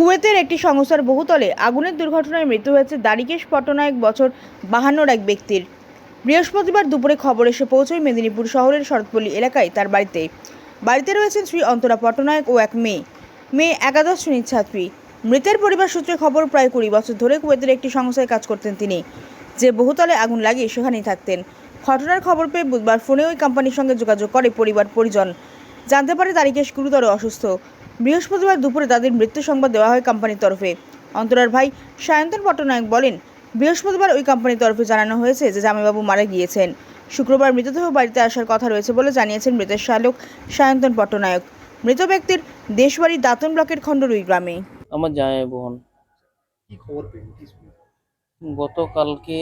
কুয়েতের একটি সংস্থার বহুতলে আগুনের দুর্ঘটনায় মৃত্যু হয়েছে দারিকেশ পটনায়ক বছর বাহান্নর এক ব্যক্তির। বৃহস্পতিবার দুপুরে খবর এসে পৌঁছয় মেদিনীপুর শহরের শরৎপল্লী এলাকায় তার বাড়িতে। বাড়িতে রয়েছেন শ্রী অন্তরা পটনায়ক ও এক মেয়ে। মেয়ে একাদশ শ্রেণির ছাত্রী। মৃতের পরিবার সূত্রে খবর, প্রায় কুড়ি বছর ধরে কুয়েতের একটি সংস্থায় কাজ করতেন তিনি। যে বহুতলে আগুন লাগিয়ে সেখানেই থাকতেন। ঘটনার খবর পেয়ে বুধবার ফোনে ওই কোম্পানির সঙ্গে যোগাযোগ করে পরিবার পরিজন জানতে পারে তারিকেশ গুরুতর অসুস্থ। বৃহস্পতিবার দুপুরে তাদের মৃত্যু সংবাদ দেওয়া হয় কোম্পানির তরফে। অন্তরার ভাই সায়ন্তন পট্টনায়ক বলেন বৃহস্পতিবার ওই কোম্পানির তরফে জানানো হয়েছে যে জামাইবাবু মারা গিয়েছেন। শুক্রবার মৃতদেহ বাড়িতে আসার কথা রয়েছে বলে জানিয়েছেন মৃতের শালক সায়ন্তন পট্টনায়ক। মৃত ব্যক্তির দেশবাড়ি দাতন ব্লকের খণ্ডরুই গ্রামে। আমার জামাই বোন? গতকালকে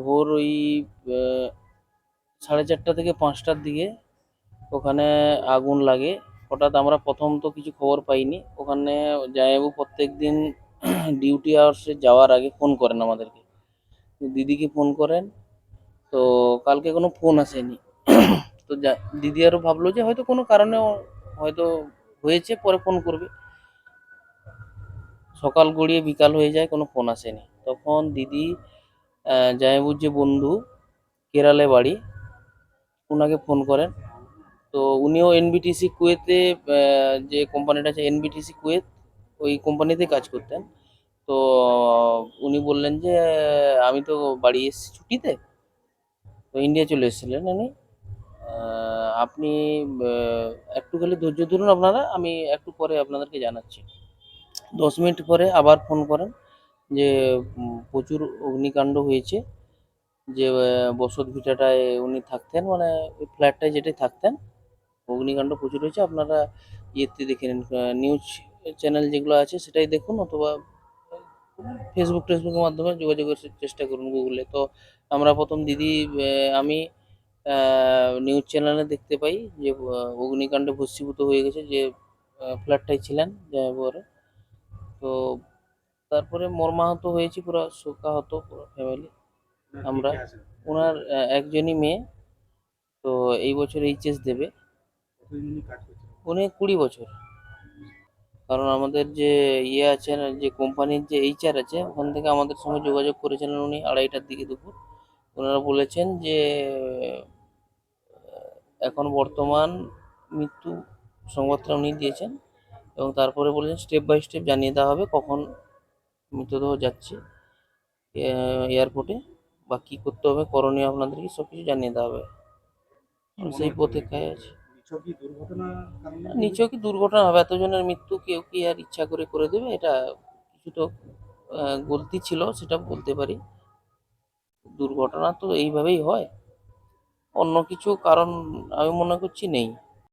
ভোর ওই সাড়ে চারটা থেকে পাঁচটার দিকে ওখানে আগুন লাগে। হঠাৎ আমরা প্রথম তো কিছু খবর পাইনি। ওখানে জামাইবাবু প্রত্যেক দিন ডিউটি আওয়ার্সে যাওয়ার আগে ফোন করেন আমাদেরকে। দিদিকে ফোন করেন, তো কালকে কোনো ফোন আসেনি। তো দিদি আরও ভাবলো যে হয়তো কোনো কারণে হয়তো হয়েছে, পরে ফোন করবে। সকাল গড়িয়ে বিকাল হয়ে যায়, কোনো ফোন আসেনি। তখন দিদি জামাইবুর যে বন্ধু, কেরালে বাড়ি ওনাকে ফোন করেন। তো উনিও এনবিটিসি কুয়েতে যে কোম্পানিটা আছে এনবিটিসি কুয়েত ওই কোম্পানিতে কাজ করতেন। তো উনি বললেন যে আমি তো বাড়ি এসেছি ছুটিতে, তো ইন্ডিয়া চলে এসেছিলেন উনি। আপনি একটু খালি ধৈর্য ধরুন আপনারা, আমি একটু পরে আপনাদেরকে জানাচ্ছি। দশ মিনিট পরে আবার ফোন করেন যে প্রচুর অগ্নিকাণ্ড হয়েছে, যে বসত ভিটাটায় উনি থাকতেন মানে ওই ফ্ল্যাটটায় যেটাই থাকতেন অগ্নিকাণ্ড প্রচুর হয়েছে। আপনারা ইয়েতে দেখে নিন নিউজ চ্যানেল যেগুলো আছে সেটাই দেখুন অথবা ফেসবুক টেসবুকের মাধ্যমে যোগাযোগের চেষ্টা করুন গুগলে তো আমরা প্রথম দিদি আমি নিউজ চ্যানেলে দেখতে পাই যে অগ্নিকাণ্ডে ভস্মীভূত হয়ে গেছে যে ফ্ল্যাটটাই ছিলেন জায়গাবারে তো তারপরে মর্মাহত হয়েছি পুরো শোকাহত পুরো ফ্যামিলি আমরা ওনার একজনই মেয়ে। তো এই বছর এইচএস দেবে। উনি কুড়ি বছর। কারণ আমাদের যে ইয়ে আছে যে কোম্পানির যে এইচআর আছে ওখান থেকে আমাদের সঙ্গে যোগাযোগ করেছিলেন উনি আড়াইটার দিকে দুপুর। ওনারা বলেছেন যে এখন বর্তমান মৃত্যু সংবাদটা উনি দিয়েছেন এবং তারপরে বলেছেন স্টেপ বাই স্টেপ জানিয়ে দেওয়া হবে কখন মৃতদেহ যাচ্ছে এয়ারপোর্টে বা কী করতে হবে করণীয় আপনাদেরকে সব কিছু জানিয়ে দেওয়া হবে। সেই হচ্ছে? প্রতীক্ষায় আছে। নিচেও কি দুর্ঘটনা হবে, এতজনের মৃত্যু কেউ কি আর ইচ্ছা করে করে দেবে? এটা কিছু তো গলতি ছিল, সেটা বলতে পারি। দুর্ঘটনা তো এইভাবেই হয়। অন্য কিছু কারণ আমি মনে করছি নেই।